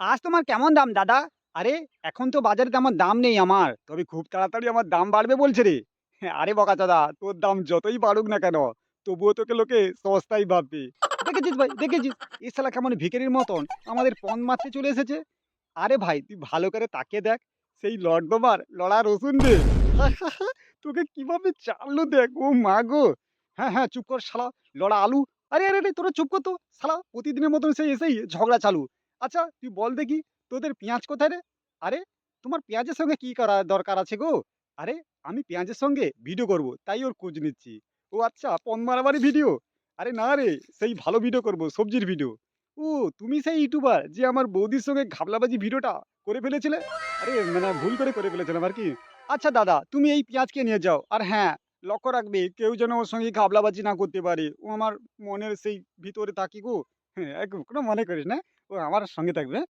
আজ তোমার কেমন দাম দাদা? আরে এখন তো বাজারে তেমন দাম নেই আমার। তবে খুব তাড়াতাড়ি আমার দাম বাড়বে বলছে রে। আরে বোকাচোদা তোর দাম যতই বাড়ুক না কেন, তবুও তোকে লোকে সস্তাই ভাববে। দেখেছিস ভাই দেখেছিস? এ শালা কেমন ভিখারির মতন আমাদের পণ মারতে চলে এসেছে। আরে ভাই তুই ভালো করে তাকিয়ে দেখ। সেই লর্দমার লড়া রসুন দে তোকে কীভাবে চাললো দেখ। ও মা গো! হ্যাঁ, হ্যাঁ চুপ কর শালা লড়া আলু। আরে, আরে, আরে তোরা চুপ কর তো। শালা প্রতিদিনের মতন সেই এসেই ঝগড়া চালু। আচ্ছা তুই বল দেখি তোদের পেঁয়াজ কোথায় রে? আরে তোমার পেঁয়াজের সঙ্গে কি করা দরকার আছে গো? আরে আমি পেঁয়াজের সঙ্গে ভিডিও করব তাই ওর খোঁজ নিচ্ছি। ও আচ্ছা পণ মারামারি ভিডিও? আরে না রে সেই ভালো ভিডিও করব সবজির ভিডিও। ও তুমি সেই ইউটিউবার যে আমার বৌদির সঙ্গে ঘাবলাবাজি ভিডিওটা করে ফেলেছিলে? আরে মানে ভুল করে করে ফেলেছিলাম আর কি আচ্ছা দাদা তুমি এই পেঁয়াজকে নিয়ে যাও। আর হ্যাঁ, লক্ষ্য রাখবে কেউ যেন ওর সঙ্গে ঘাবলাবাজি না করতে পারে। ও আমার মনের সেই ভিতরে থাকি গো। হ্যাঁ, একদম কোনো মনে করিস না। ও আমার সঙ্গে থাকবে?